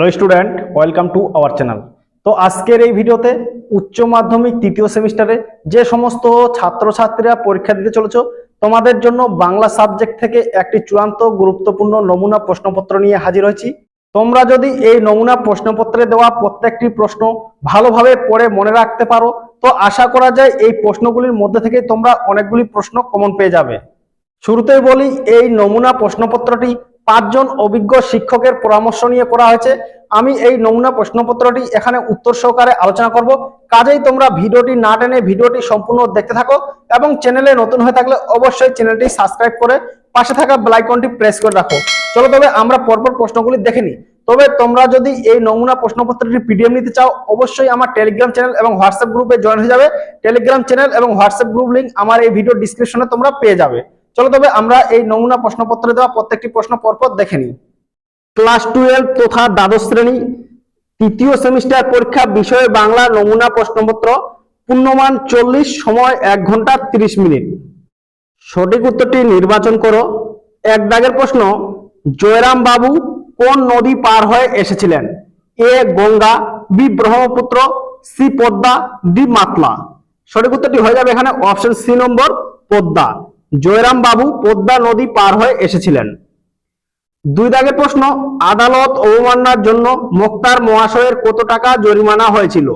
Hello student welcome to our channel তো আজকের এই ভিডিওতে উচ্চ মাধ্যমিক তৃতীয় সেমিস্টারে যে সমস্ত ছাত্রছাত্রীরা পরীক্ষা দিতে চলেছ, তোমাদের জন্য বাংলা সাবজেক্ট থেকে একটি চূড়ান্ত গুরুত্বপূর্ণ নমুনা প্রশ্নপত্র নিয়ে হাজির হয়েছি। তোমরা যদি এই নমুনা প্রশ্নপত্রে দেওয়া প্রত্যেকটি প্রশ্ন ভালোভাবে পড়ে মনে রাখতে পারো, তো আশা করা যায় এই প্রশ্নগুলির মধ্যে থেকে তোমরা অনেকগুলি প্রশ্ন কমন পেয়ে যাবে। শুরুতেই বলি, এই নমুনা প্রশ্নপত্রটি পাঁচজন অভিজ্ঞ শিক্ষকের পরামর্শ নিয়ে করা হয়েছে। আমি এই নমুনা প্রশ্নপত্রটি এখানে উত্তর সহকারে আলোচনা করব। কাজেই তোমরা ভিডিওটি না টেনে ভিডিওটি সম্পূর্ণ দেখতে থাকো এবং চ্যানেলে নতুন হয়ে থাকলে অবশ্যই চ্যানেলটি সাবস্ক্রাইব করে পাশে থাকা বেল আইকনটি প্রেস করে রাখো। চলো তবে আমরা পরপর প্রশ্নগুলি দেখে নিই। তবে তোমরা যদি এই নমুনা প্রশ্নপত্রটি পিডিএফ নিতে চাও, অবশ্যই আমার টেলিগ্রাম চ্যানেল এবং হোয়াটসঅ্যাপ গ্রুপে জয়েন হয়ে যাবে। টেলিগ্রাম চ্যানেল এবং হোয়াটসঅ্যাপ গ্রুপ লিংক আমার এই ভিডিও ডিসক্রিপশনে তোমরা পেয়ে যাবে। চলো তবে আমরা এই নমুনা প্রশ্নপত্রে দেওয়া প্রত্যেকটি প্রশ্ন পরপর দেখে নিই। ক্লাস টুয়েলভ তথা দ্বাদশ শ্রেণি, তৃতীয় সেমিস্টার পরীক্ষা বিষয়ে বাংলা নমুনা প্রশ্নপত্র, পূর্ণমান চল্লিশ সময় এক ঘণ্টা তিরিশ মিনিট। সঠিক উত্তরটি নির্বাচন করো। এক দাগের প্রশ্ন, জয়রাম বাবু কোন নদী পার হয়ে এসেছিলেন? A Ganga, B Brahmaputra, C Padma, D Matla. সঠিক উত্তরটি হয়ে যাবে এখানে option C number Padma. Jayram Babu Padma নদী পার হয়ে এসেছিলেন। দুই দাগের প্রশ্ন, আদালত অবমাননার জন্য মোক্তার মহাশয়ের কত টাকা জরিমানা হয়েছিল?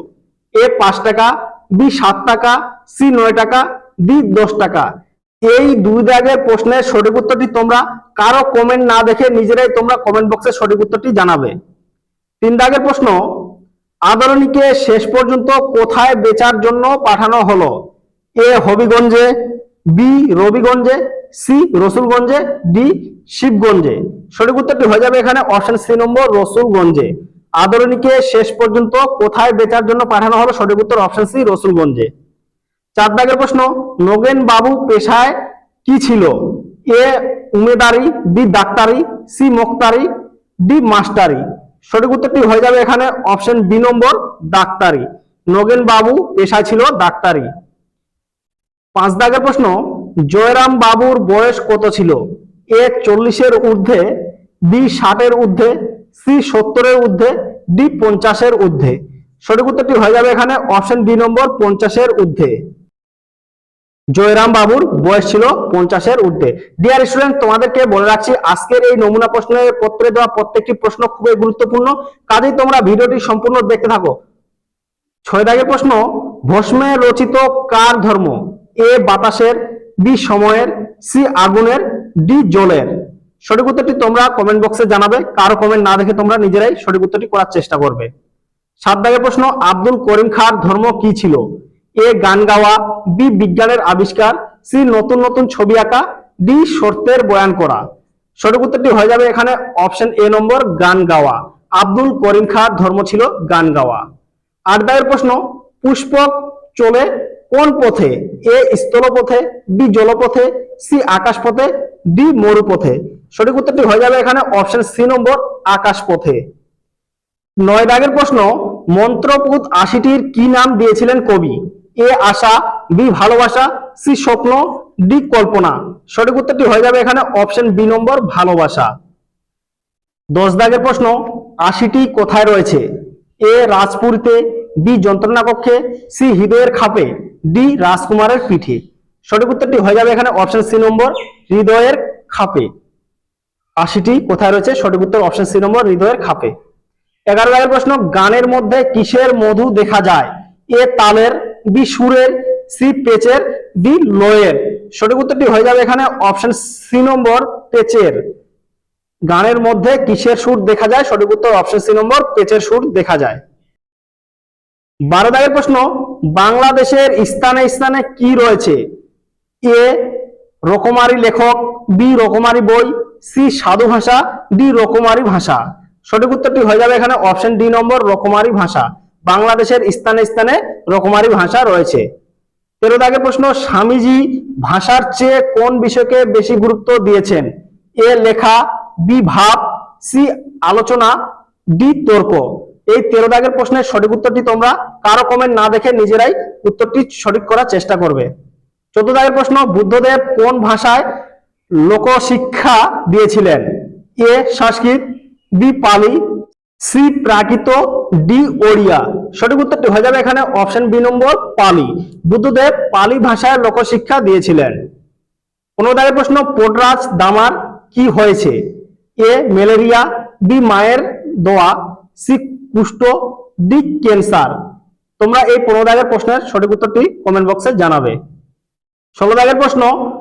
এ পাঁচ টাকা, বি সাত টাকা, সি নয় টাকা, ডি দশ টাকা। এই দুই দাগের প্রশ্নের সঠিক উত্তরটি তোমরা কারও কমেন্ট না দেখে নিজেরাই তোমরা কমেন্ট বক্সে সঠিক উত্তরটি জানাবে। তিন দাগের প্রশ্ন আদরণীকে শেষ পর্যন্ত কোথায় বেচার জন্য পাঠানো হলো? এ হবিগঞ্জে বি রবিগঞ্জে, সি রসুলগঞ্জে, ডি শিবগঞ্জে। সঠিক উত্তরটি হয়ে যাবে এখানে, অপশন সি নম্বর, রসুলগঞ্জে। আদরণীকে শেষ পর্যন্ত কোথায় বেচার জন্য পাঠানো হলো সঠিক উত্তর অপশন সি রসুলগঞ্জে। চার দাগের প্রশ্ন, নগেন বাবু পেশায় কি ছিল? এ উমেদারি, বি ডাক্তারি, সি মোক্তারি, ডি মাস্টারি। সঠিক উত্তরটি হয়ে যাবে এখানে, অপশন বি নম্বর, ডাক্তারি। নগেন বাবু পেশায় ছিল ডাক্তারি। পাঁচ দাগের প্রশ্ন, জয়রাম বাবুর বয়স কত ছিল? এ চল্লিশের ঊর্ধ্বে, বি ষাটের ঊর্ধ্বে, সি সত্তরের ঊর্ধ্বে, ডি পঞ্চাশের ঊর্ধ্বে। সঠিক উত্তরটি হয়ে যাবে এখানে, অপশন বি নম্বর, পঞ্চাশের ঊর্ধ্বে। জয়রাম বাবুর বয়স ছিল পঞ্চাশের ঊর্ধ্বে। ডিয়ার স্টুডেন্ট তোমাদেরকে বলে রাখছি, আজকের এই নমুনা প্রশ্নের পত্রে দেওয়া প্রত্যেকটি প্রশ্ন খুবই গুরুত্বপূর্ণ। কাজেই তোমরা ভিডিওটি সম্পূর্ণ দেখতে থাকো। ছয় দাগের প্রশ্ন, ভস্মে রচিত কার ধর্ম? এ বাতাসের, বি সময়ের, সি আগুনের, ডি জলের। সঠিক উত্তরটি তোমরা কমেন্ট বক্সে জানাবে। কারও কমেন্ট না দেখে তোমরা নিজেরাই সঠিক উত্তরটি করার চেষ্টা করবে। সাত দাগের প্রশ্ন, আব্দুল করিম খার ধর্ম কি ছিল? এ গান গাওয়া, বি বিজ্ঞানের আবিষ্কার, সি নতুন নতুন ছবি আঁকা, ডি শর্তের বয়ান করা। সঠিক উত্তরটি হয়ে যাবে এখানে অপশন এ নম্বর, গান গাওয়া। আব্দুল করিম খার ধর্ম ছিল গান গাওয়া। আট দাগের প্রশ্ন, পুষ্পক চলে কোন পথে? এ স্থলপথে, বি জলপথে, সি আকাশ পথে ডি মরুপথে। সঠিক উত্তরটি হয়ে যাবে এখানে অপশন সি নম্বর আকাশ পথে নয় দাগের প্রশ্ন, মন্ত্রপুত আশিটির কি নাম দিয়েছিলেন কবি? এ আশা, বি ভালোবাসা, সি স্বপ্ন, ডি কল্পনা। সঠিক উত্তরটি হয়ে যাবে এখানে অপশন বি নম্বর, ভালোবাসা। দশ দাগের প্রশ্ন, আশিটি কোথায় রয়েছে? এ রাজপুরীতে বি যন্ত্রণা কক্ষে, সি হৃদয়ের খাপে, ডি রাজকুমারের পিঠে। সঠিক উত্তরটি হয়ে যাবে এখানে অপশন সি নম্বর হৃদয়ের খাপে। আশিটি কোথায় রয়েছে? সঠিক উত্তর অপশন সি নম্বর হৃদয়ের খাপে। এগারো দাগের প্রশ্ন, গানের মধ্যে কিসের মধু দেখা যায়? এ তালের, বি সুরের, সি পেচের, ডি লয়ের। সঠিক উত্তরটি হয়ে যাবে এখানে অপশন সি নম্বর পেচের। গানের মধ্যে কিসের সুর দেখা যায়? সঠিক উত্তর অপশন সি নম্বর পেচের সুর দেখা যায়। বারো, দাগের প্রশ্ন, বাংলাদেশের স্থানে স্থানে কি রয়েছে? এ, রকমারি লেখক, বি, রকমারি বই, সি, সাধু ভাষা, ডি, রকমারি ভাষা। সঠিক উত্তরটি হয়ে যাবে এখানে অপশন ডি নম্বর, রকমারি ভাষা। বাংলাদেশের স্থানে স্থানে রকমারি ভাষা রয়েছে। তেরো, দাগের প্রশ্ন, স্বামীজি ভাষার চেয়ে কোন বিষয়কে বেশি গুরুত্ব দিয়েছেন? এ, লেখা, বি, ভাব, সি, আলোচনা, ডি, তর্ক। এই তেরো দাগের প্রশ্নের সঠিক উত্তরটি তোমরা কারও কমেন্ট না দেখে নিজেরাই উত্তরটি সঠিক করার চেষ্টা করবে। চোদ্দ দাগের প্রশ্ন, বুদ্ধদেব কোন ভাষায় লোকশিক্ষা দিয়েছিলেন? A, Sanskrit, B, Pali, C, Prakrit, D, Odia. সঠিক উত্তরটি হয়ে যাবে এখানে অপশন বি নম্বর, পালি। বুদ্ধদেব পালি ভাষায় লোকশিক্ষা দিয়েছিলেন। পনেরো দাগের প্রশ্ন, পোটরাজ দামার কি হয়েছে? এ, ম্যালেরিয়া, বি, মায়ের দোয়া, সি কুষ্ঠ ডি ক্যান্সার। তোমরা এই পনেরো দাগের প্রশ্নের সঠিক উত্তরটি কমেন্ট বক্সে জানাবে। ষোলো দাগের প্রশ্ন,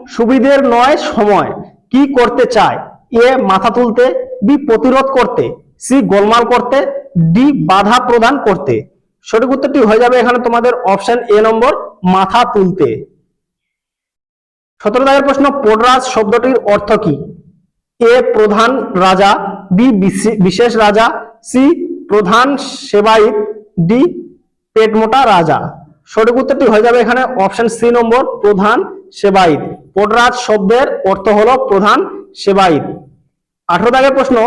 সুবিধের নয় সময় কি করতে চায়? এ, মাথা তুলতে, বি, প্রতিরোধ করতে, সি, গোলমাল করতে, ডি, বাধা প্রদান করতে। সঠিক উত্তরটি হয়ে যাবে এখানে তোমাদের অপশন এ নম্বর, মাথা তুলতে। সতেরো দাগের প্রশ্ন, পোডরাজ শব্দটির অর্থ কি? এ, প্রধান রাজা, বি, বিশে- বিশেষ রাজা, সি প্রধান সেবায়িত ডি পেটমোটা রাজা। সঠিক উত্তরটি হয়ে যাবে এখানে অপশন সি নম্বর, প্রধান সেবায়িত পোডরাজ শব্দের অর্থ হলো প্রধান সেবায়িত আঠারো দাগের প্রশ্ন,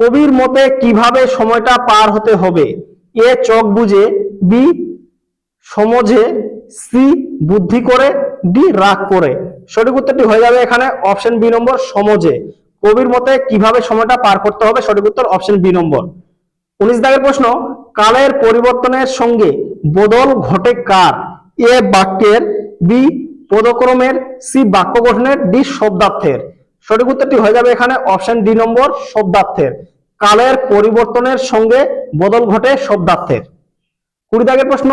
কবির মতে কীভাবে সময়টা পার হতে হবে? এ চোখ বুঝে, বি সমঝে, সি বুদ্ধি করে, ডি রাগ করে। সঠিক উত্তরটি হয়ে যাবে এখানে অপশন বি নম্বর, সমঝে। কবির মতে কীভাবে সময়টা পার করতে হবে? সঠিক উত্তর অপশন বি নম্বর। উনিশ দাগের প্রশ্ন, কালের পরিবর্তনের সঙ্গে বদল ঘটে কার? এ বাক্যের, বি পদক্রমের, সি বাক্য গঠনের, ডি শব্দার্থের। সঠিক উত্তরটি হয়ে যাবে এখানে, অপশন ডি নম্বর, শব্দার্থের। কালের পরিবর্তনের সঙ্গে বদল ঘটে শব্দার্থের। কুড়ি দাগের প্রশ্ন,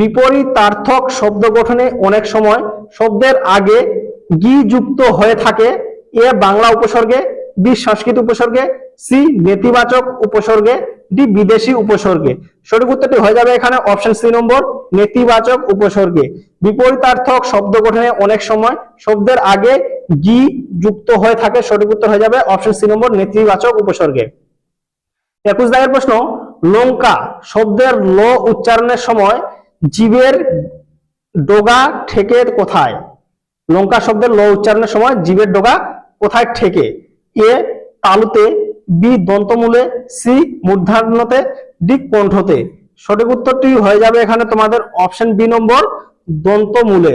বিপরীতার্থক শব্দ গঠনে অনেক সময় শব্দের আগে গি যুক্ত হয়ে থাকে, এ বাংলা উপসর্গে, বি সংস্কৃত উপসর্গে সি নেতিবাচক উপসর্গে, ডি বিদেশি উপসর্গে। সঠিক উত্তরটি হয়ে যাবে এখানে অপশন সি নম্বর, নেতিবাচক উপসর্গে। বিপরীতার্থক শব্দ গঠনে অনেক সময় শব্দের আগে গি যুক্ত হয়ে থাকে, সঠিক উত্তর হয়ে যাবে অপশন সি নম্বর, নেতিবাচক উপসর্গে। একুশ দাগের প্রশ্ন, লঙ্কা শব্দের ল উচ্চারণের সময় জীবের ডোগা ঠেকে কোথায়? লঙ্কা শব্দের ল উচ্চারণের সময় জীবের ডোগা কোথায় ঠেকে? এ তালুতে বি দন্তমূলে, সি মূর্ধান্যতে ডি কণ্ঠতে। সঠিক উত্তরটি হয়ে যাবে এখানে তোমাদের অপশন বি নম্বর, দন্তমূলে।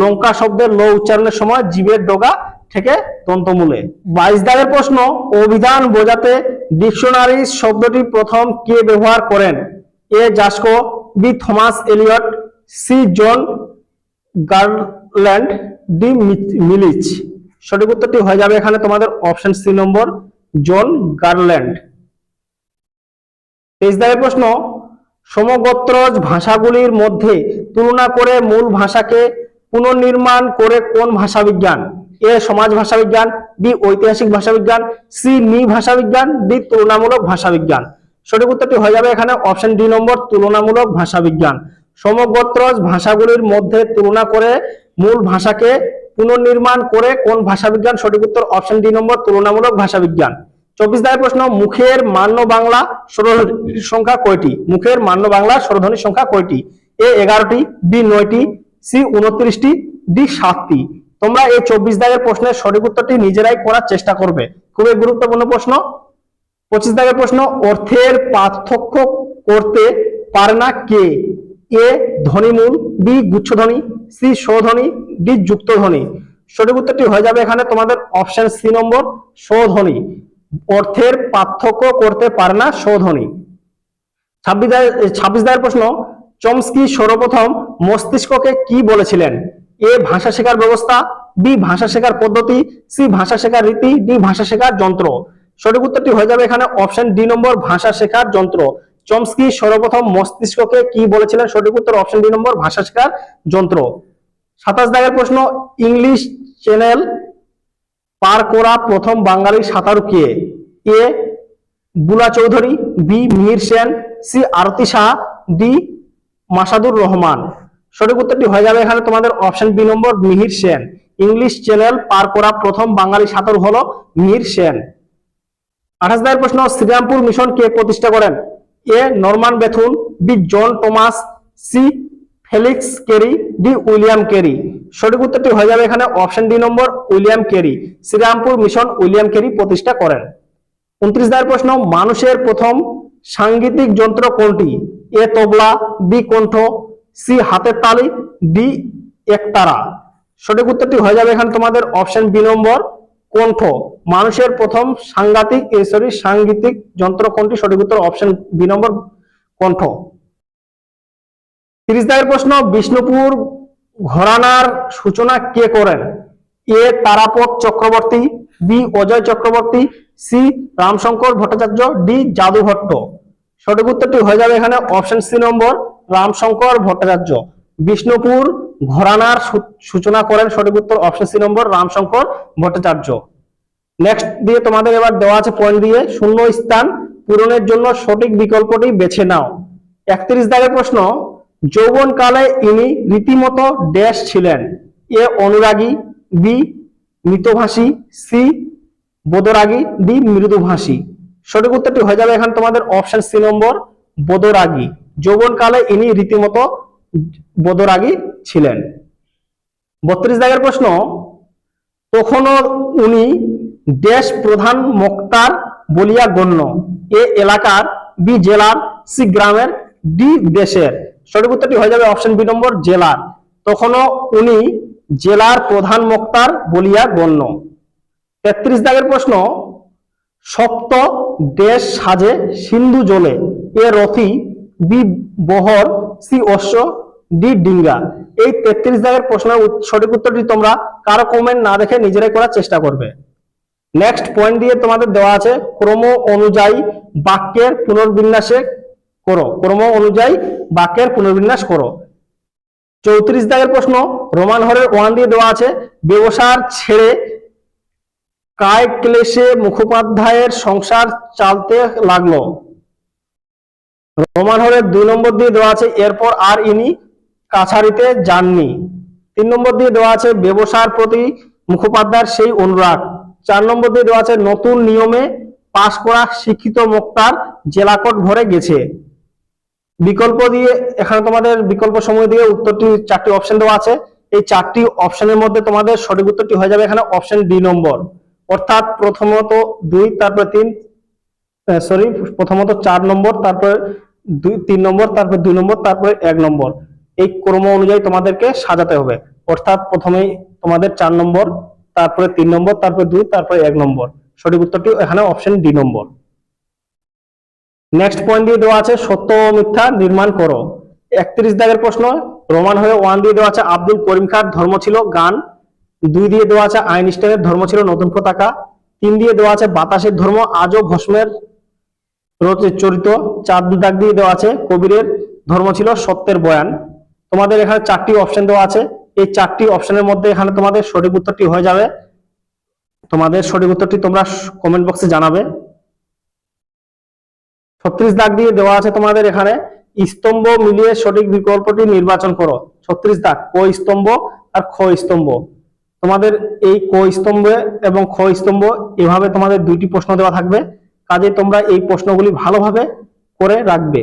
লঙ্কা শব্দের ল উচ্চারণের সময় জীবের ডোগা থেকে দন্তমূলে। বাইশ দাগের প্রশ্ন, অভিধান বোঝাতে ডিকশনারি শব্দটি প্রথম কে ব্যবহার করেন? A Jasco, B Thomas Eliot, C John Garland, D Milich. সঠিক উত্তরটি হয়ে যাবে এখানে তোমাদের option C number. John Garland. তেইশ প্রশ্ন, সমগোত্রজ ভাষাগুলির মধ্যে তুলনা করে মূল ভাষাকে পুনর্নির্মাণ করে কোন ভাষাবিজ্ঞান? এ সমাজ ভাষাবিজ্ঞান, বি ঐতিহাসিক ভাষাবিজ্ঞান, সি নি ভাষাবিজ্ঞান, ডি তুলনামূলক ভাষাবিজ্ঞান। সঠিক উত্তরটি হয়ে যাবে এখানে অপশন ডি নম্বর, তুলনামূলক ভাষাবিজ্ঞান। সমগোত্রজ ভাষাগুলির মধ্যে তুলনা করে মূল ভাষাকে পুনর্নির্মাণ করে কোন ভাষাবিজ্ঞান? সঠিক উত্তর অপশন ডি নম্বর, তুলনামূলক ভাষাবিজ্ঞান। চব্বিশ দাগের প্রশ্ন, মুখের মান্য বাংলা স্বরধ্বনির সংখ্যা কয়টি? মুখের মান্য বাংলা স্বরধ্বনির সংখ্যা কয়টি? এ এগারোটি, বি নয়টি, সি উনত্রিশটি, ডি সাতটি। তোমরা এই চব্বিশ দাগের প্রশ্নের সঠিক উত্তরটি নিজেরাই করার চেষ্টা করবে। খুবই গুরুত্বপূর্ণ প্রশ্ন। পঁচিশ দাগের প্রশ্ন, অর্থের পার্থক্য করতে পারে না কে? এ ধ্বনিমূল বি গুচ্ছধ্বনি সি স্বধ্বনি, ডি যুক্তধ্বনি। সঠিক উত্তরটি হয়ে যাবে এখানে। তোমাদের অপশন সি নম্বর, স্বধ্বনি। অর্থের পার্থক্য করতে পারে না স্বধ্বনি। ছাব্বিশ দাগের প্রশ্ন, চমস্কি সর্বপ্রথম মস্তিষ্ককে কি বলেছিলেন? এ ভাষা শেখার ব্যবস্থা, বি ভাষা শেখার পদ্ধতি, সি ভাষা শেখার রীতি, ডি ভাষা শেখার যন্ত্র। সঠিক উত্তরটি হয়ে যাবে এখানে। অপশন ডি নম্বর, ভাষা শেখার যন্ত্র। চমস্কি সর্বপ্রথম মস্তিষ্ককে কি বলেছিলেন? সঠিক উত্তর অপশন ডি নম্বর, ভাষা শেখার যন্ত্র। সাতাশ দাগের প্রশ্ন, ইংলিশ চ্যানেল পার করা প্রথম বাঙালি সাঁতারু কে? A, Bula Chowdhury, B Mihir Sen, C, Arati Saha, D, Masadur Rahman. সঠিক উত্তরটি হয়ে যাবে এখানে তোমাদের option B number, Mihir Sen. English Channel পার করা প্রথম বাঙালি সাঁতারু হলো মিহির সেন। আঠাশ দায়ের প্রশ্ন, শ্রীরামপুর মিশন কে প্রতিষ্ঠা করেন? A Norman Bethune, B John Thomas, C Felix Carey, D William Carey. সঠিক উত্তরটি হয়ে যাবে এখানে option D number, William Carey. Serampore mission William Carey প্রতিষ্ঠা করেন। উনত্রিশ দায়ের প্রশ্ন, মানুষের প্রথম সাংগীতিক যন্ত্র কোনটি? এ তবলা, বি কণ্ঠ, সি হাতের তালি, ডি একতারা। সঠিক উত্তরটি হয়ে যাবে এখানে তোমাদের অপশন বি নম্বর কণ্ঠ। মানুষের প্রথম সাংঘাতিক সরি সাংগীতিক যন্ত্র কোনটি? সঠিক উত্তর অপশন বি নম্বর কণ্ঠ। তিরিশ দাগের প্রশ্ন, বিষ্ণুপুর ঘরানার সূচনা কে করেন? A, Tarapada Chakraborty, B, Ajoy Chakraborty, C, Ramshankar Bhattacharya, D Jadu Bhatta সঠিক উত্তরটি হয়ে যাবে এখানে option C number, Ramshankar Bhattacharya. Bishnupur ঘরানার সূচনা করেন সঠিক উত্তর option C number Ramshankar Bhattacharya. Next দিয়ে তোমাদের এবার দেওয়া আছে পয়েন্ট দিয়ে শূন্য স্থান পূরণের জন্য সঠিক বিকল্পটি বেছে নাও। একত্রিশ দাগের প্রশ্ন যৌবন কালে ইনি রীতিমতো ড্যাশ ছিলেন। এ অনুরাগী, বি মৃতভাষী, সি বোধরাগী ডি মৃদুভাষী। সঠিক উত্তরটি হয়ে যাবে এখানে তোমাদের অপশন সি নম্বর বোধরাগী যৌবন কালে ইনি রীতিমতো বোধরাগী ছিলেন। বত্রিশ দাগের প্রশ্ন, তখনও উনি দেশ প্রধান মোক্তার বলিয়া গণ্য। এ এলাকার বি জেলার সি গ্রামের ডি দেশের। সঠিক উত্তরটি হয়ে যাবে অপশন বি নম্বর জেলার। তখনও উনি জেলার প্রধান মোক্তার বলিয়া গণ্য। তেত্রিশ দাগের প্রশ্ন সপ্ত দেশ সাজে সিন্ধু জলে। এ রথি বি বহর সি অশ্ব ডি ডিঙ্গা। এই তেত্রিশ দাগের প্রশ্নের সঠিক উত্তরটি তোমরা কারও কমেন্ট না দেখে নিজেরাই করার চেষ্টা করবে। নেক্সট পয়েন্ট দিয়ে তোমাদের দেওয়া আছে, ক্রম অনুযায়ী বাক্যের পুনর্বিন্যাসে করো। ক্রম অনুযায়ী বাক্যের পুনর্বিন্যাস করো। চৌত্রিশ দাগের প্রশ্ন, রোমান হরের ওয়ান দিয়ে দেওয়া আছে, ব্যবসার ছেড়ে কায় ক্লেশে মুখোপাধ্যায়ের সংসার চালতে লাগল। রোমান হরের দুই নম্বর দিয়ে দেওয়া আছে, এরপর আর ইনি কাছারিতে যাননি। তিন নম্বর দিয়ে দেওয়া আছে, ব্যবসার প্রতি মুখোপাধ্যায়ের সেই অনুরাগ। চার নম্বর দিয়ে দেওয়া আছে, নতুন নিয়মে পাশ করা শিক্ষিত মুক্তার জেলাকোট ভরে গেছে। বিকল্প দিয়ে, এখানে তোমাদের বিকল্প সময় দিয়ে উত্তরটি, চারটি অপশন দেওয়া আছে। এই চারটি অপশনের মধ্যে তোমাদের সঠিক উত্তরটি হয়ে যাবে এখানে অপশন ডি নম্বর। অর্থাৎ প্রথমত দুই, তারপরে তিন সরি প্রথমত চার নম্বর, তারপরে দুই, তিন নম্বর, তারপরে দুই নম্বর, তারপরে এক নম্বর। এই ক্রম অনুযায়ী তোমাদেরকে সাজাতে হবে। অর্থাৎ প্রথমেই তোমাদের চার নম্বর, তারপরে তিন নম্বর, তারপরে দুই, তারপরে এক নম্বর। সঠিক উত্তরটি এখানে option D number. Next point দিয়ে দেওয়া আছে, সত্য ও মিথ্যা নির্মাণ করো। একত্রিশ দাগের প্রশ্ন, রোমান হয়ে ওয়ান দিয়ে দেওয়া আছে, আব্দুল করিম খার ধর্ম ছিল গান। দুই দিয়ে দেওয়া আছে, আইনস্টাইনের ধর্ম ছিল নতুন পতাকা। তিন দিয়ে দেওয়া আছে, বাতাসের ধর্ম, আজও ভস্মের রচিত চরিত চার দু দাগ দিয়ে দেওয়া আছে, কবিরের ধর্ম ছিল সত্যের বয়ান। তোমাদের এখানে চারটি অপশন দেওয়া আছে। এই চারটি অপশনের মধ্যে এখানে তোমাদের সঠিক উত্তরটি হয়ে যাবে। তোমাদের সঠিক উত্তরটি তোমরা কমেন্ট বক্সে জানাবে। ছত্রিশ দাগ দিয়ে দেওয়া আছে তোমাদের এখানে। স্তম্ভ মিলিয়ে সঠিক বিকল্পটি নির্বাচন করো। ছত্রিশ দাগ, ক স্তম্ভ আর খ স্তম্ভ। তোমাদের এই ক স্তম্ভে এবং খ স্তম্ভ এভাবে তোমাদের দুইটি প্রশ্ন দেওয়া থাকবে। কাজে তোমরা এই প্রশ্নগুলি ভালোভাবে করে রাখবে।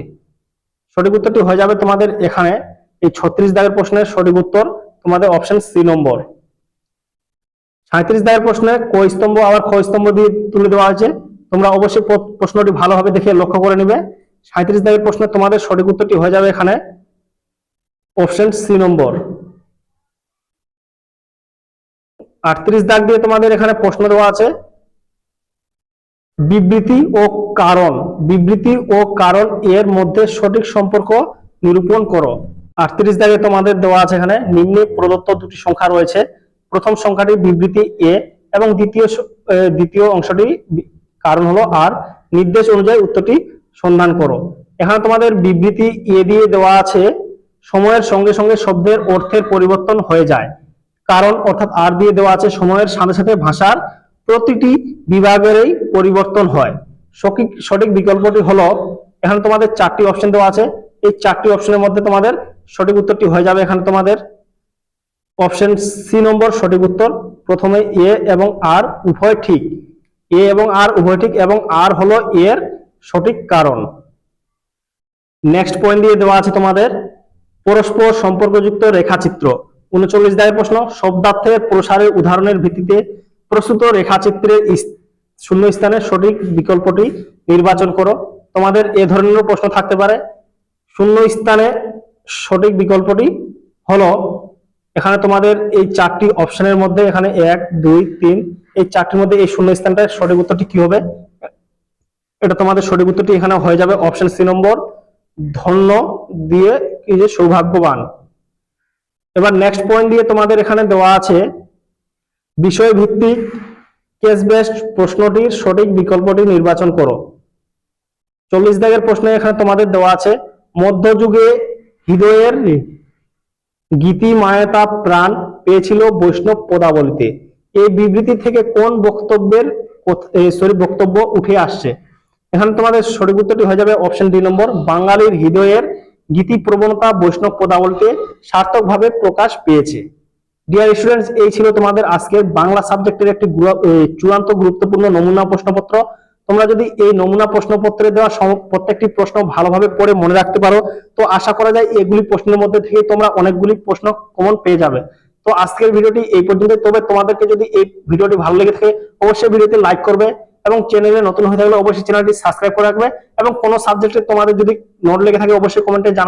সঠিক উত্তরটি হয়ে যাবে তোমাদের এখানে। এই ছত্রিশ দাগের প্রশ্নের সঠিক উত্তর তোমাদের অপশন সি নম্বর। সাঁত্রিশ দাগের প্রশ্নে ক স্তম্ভ আবার খ স্তম্ভ দিয়ে তুলে দেওয়া হয়েছে। তোমরা অবশ্যই প্রশ্নটি ভালোভাবে দেখে লক্ষ্য করে নেবে। সাঁত্রিশ দাগের প্রশ্নে তোমাদের সঠিক উত্তরটি হয়ে যাবে এখানে। Option C number. আটত্রিশ দাগ দিয়ে তোমাদের এখানে প্রশ্ন দেওয়া আছে। বিবৃতি ও কারণ, বিবৃতি ও কারণ এর মধ্যে সঠিক সম্পর্ক নিরূপণ করো। আটত্রিশ দাগে তোমাদের দেওয়া আছে এখানে, নিম্নে প্রদত্ত দুটি সংখ্যা রয়েছে। প্রথম সংখ্যাটি বিবৃতি এ এবং দ্বিতীয় দ্বিতীয় অংশটি কারণ হলো আর। নির্দেশ অনুযায়ী উত্তরটি সন্ধান করো। এখানে তোমাদের বিবৃতি এ দিয়ে দেওয়া আছে, সময়ের সঙ্গে সঙ্গে শব্দের অর্থের পরিবর্তন হয়ে যায়। কারণ অর্থাৎ আর দিয়ে দেওয়া আছে, সময়ের সাথে সাথে ভাষার প্রতিটি বিভাগেরই পরিবর্তন হয়। সঠিক সঠিক বিকল্পটি হলো, এখানে তোমাদের চারটি অপশন দেওয়া আছে। এই চারটি অপশনের মধ্যে তোমাদের সঠিক উত্তরটি হয়ে যাবে এখানে তোমাদের। অপশন সি নম্বর সঠিক উত্তর, প্রথমে এ এবং আর উভয় ঠিক। এ এবং আর উভয় ঠিক এবং আর হলো এর সঠিক কারণ। নেক্সট পয়েন্ট দিয়ে দেওয়া আছে তোমাদের, পরস্পর সম্পর্কযুক্ত রেখাচিত্র। উনচল্লিশ দায়ের প্রশ্ন, শব্দার্থের প্রসারের উদাহরণের ভিত্তিতে প্রস্তুত রেখাচিত্রের ইস- শূন্য স্থানে সঠিক বিকল্পটি নির্বাচন করো। তোমাদের এ ধরনের প্রশ্ন থাকতে পারে। শূন্য স্থানে সঠিক বিকল্পটি হলো, এখানে তোমাদের এই চারটি অপশনের মধ্যে এখানে এক, দুই, তিন, এই চারটির মধ্যে এই শূন্য স্থানটার সঠিক উত্তরটি কি হবে? এটা তোমাদের সঠিক উত্তরটি এখানে হয়ে যাবে অপশন সি নম্বর। ধন্য দিয়ে কি যে সৌভাগ্যবান। এবার নেক্সট পয়েন্ট দিয়ে তোমাদের এখানে দেওয়া আছে বিষয় ভিত্তিক কেস বেসড প্রশ্নটির সঠিক বিকল্পটি নির্বাচন করো। চল্লিশ দাগের প্রশ্ন এখানে তোমাদের দেওয়া আছে, মধ্যযুগে হৃদয়ের গীতি মায়তা প্রাণ পেয়েছিল বৈষ্ণব পদাবলিতে। এই বিবৃতি থেকে কোন বক্তব্যের সরি বক্তব্য উঠে আসছে? এখানে তোমাদের সঠিক উত্তরটি হয়ে যাবে অপশন ডি নম্বর, বাঙালির হৃদয়ের গীতি প্রবণতা বৈষ্ণব পদাবলিতে সার্থকভাবে প্রকাশ পেয়েছে। ডিয়ার স্টুডেন্টস এই ছিল তোমাদের আজকের বাংলা সাবজেক্টের একটি চূড়ান্ত গুরুত্বপূর্ণ নমুনা প্রশ্নপত্র। তোমরা যদি এই নমুনা প্রশ্নপত্রে দেওয়া প্রত্যেকটি প্রশ্ন ভালোভাবে পড়ে মনে রাখতে পারো, তো আশা করা যায় এগুলি প্রশ্নের মধ্যে থেকে তোমরা অনেকগুলি প্রশ্ন কমন পেয়ে যাবে। তো আজকের ভিডিওটি এই পর্যন্ত, তবে তোমাদেরকে যদি এই ভিডিওটি ভালো লেগে থাকে, অবশ্যই ভিডিওতে লাইক করবে এবং চ্যানেলে নতুন হয়ে থাকলে অবশ্যই চ্যানেলটি সাবস্ক্রাইব করে রাখবে এবং কোনো সাবজেক্টে তোমাদের যদি নোট লেগে থাকে, অবশ্যই কমেন্টে জানাবে।